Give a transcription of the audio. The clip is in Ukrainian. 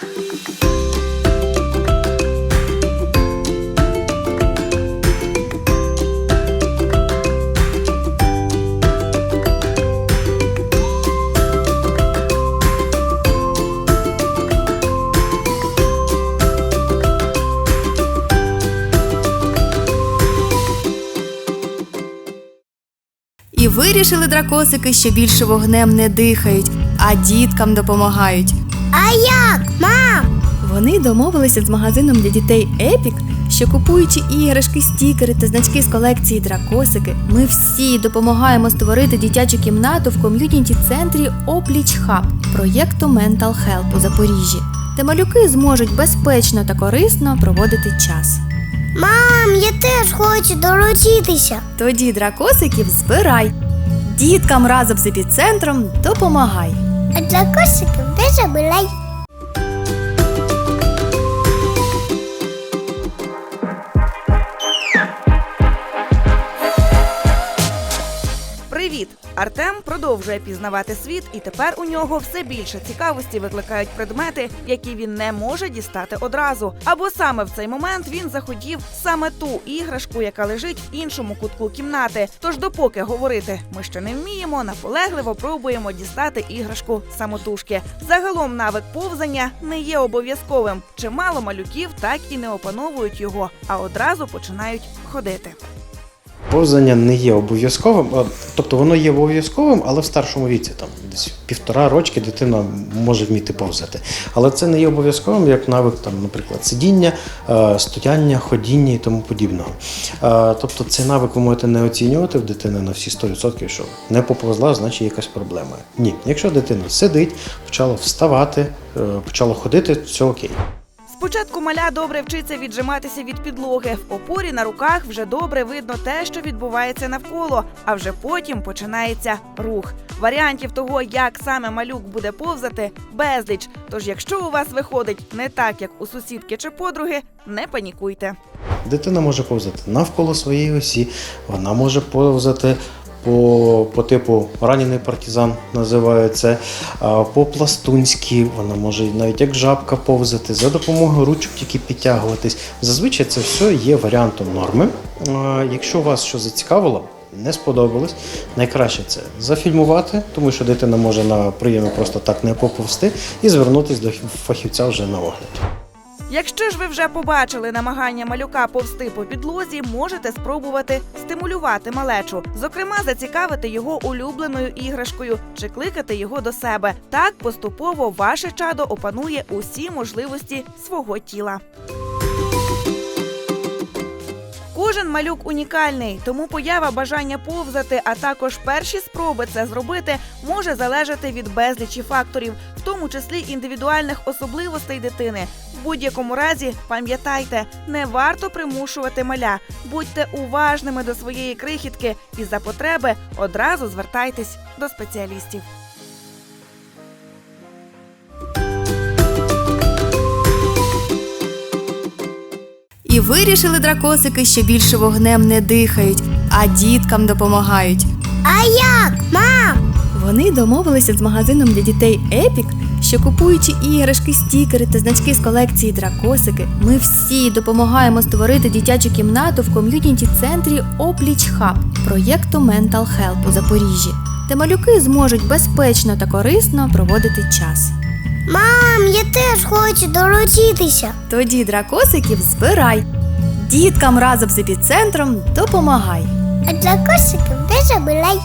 І вирішили дракосики, що більше вогнем не дихають, а діткам допомагають. А як, мам? Вони домовилися з магазином для дітей Епік, що купуючи іграшки, стікери та значки з колекції дракосики, ми всі допомагаємо створити дитячу кімнату в ком'юніті центрі Опліч Хаб проєкту Mental Help у Запоріжжі, де малюки зможуть безпечно та корисно проводити час. Мам, я теж хочу долучитися. Тоді дракосиків збирай. Діткам разом з епіцентром допомагай. А для кошиків не забирай. Привіт! Артем продовжує пізнавати світ, і тепер у нього все більше цікавості викликають предмети, які він не може дістати одразу. Або саме в цей момент він захотів саме ту іграшку, яка лежить в іншому кутку кімнати. Тож, допоки говорити ми ще не вміємо, наполегливо пробуємо дістати іграшку самотужки. Загалом навик повзання не є обов'язковим. Чимало малюків так і не опановують його, а одразу починають ходити. Повзання не є обов'язковим, тобто воно є обов'язковим, але в старшому віці, там десь півтора рочки дитина може вміти повзати. Але це не є обов'язковим як навик, там, наприклад, сидіння, е, стояння, ходіння і тому подібного. Е, Тобто цей навик ви можете не оцінювати в дитини на всі 100%, що не поповзла, значить якась проблема. Ні, якщо дитина сидить, почала вставати, е, почала ходити, все окей. Спочатку маля добре вчиться віджиматися від підлоги. В опорі на руках вже добре видно те, що відбувається навколо, а вже потім починається рух. Варіантів того, як саме малюк буде повзати, безліч. Тож, якщо у вас виходить не так, як у сусідки чи подруги, не панікуйте. Дитина може повзати навколо своєї осі, вона може повзати по, по типу ранений партизан називає це, а, по-пластунськи, вона може навіть як жабка повзати, за допомогою ручок тільки підтягуватись. Зазвичай це все є варіантом норми. Якщо вас що зацікавило, не сподобалось, найкраще це зафільмувати, тому що дитина може на прийомі просто так не поповзти, і звернутися до фахівця вже на огляд. Якщо ж ви вже побачили намагання малюка повсти по підлозі, можете спробувати стимулювати малечу, зокрема, зацікавити його улюбленою іграшкою чи кликати його до себе. Так поступово ваше чадо опанує усі можливості свого тіла. Кожен малюк унікальний, тому поява бажання повзати, а також перші спроби це зробити, може залежати від безлічі факторів, в тому числі індивідуальних особливостей дитини. В будь-якому разі пам'ятайте, не варто примушувати маля. Будьте уважними до своєї крихітки і за потреби одразу звертайтесь до спеціалістів. І вирішили дракосики, що більше вогнем не дихають, а діткам допомагають. А як, мам? Вони домовилися з магазином для дітей Епік, що купуючи іграшки, стікери та значки з колекції дракосики, ми всі допомагаємо створити дитячу кімнату в ком'юніті центрі Опліч Хаб проєкту Mental Help у Запоріжжі, де малюки зможуть безпечно та корисно проводити час. Мам, я теж хочу долучитися. Тоді дракосиків збирай. Діткам разом з епіцентром допомагай. А для кошиків не забирай.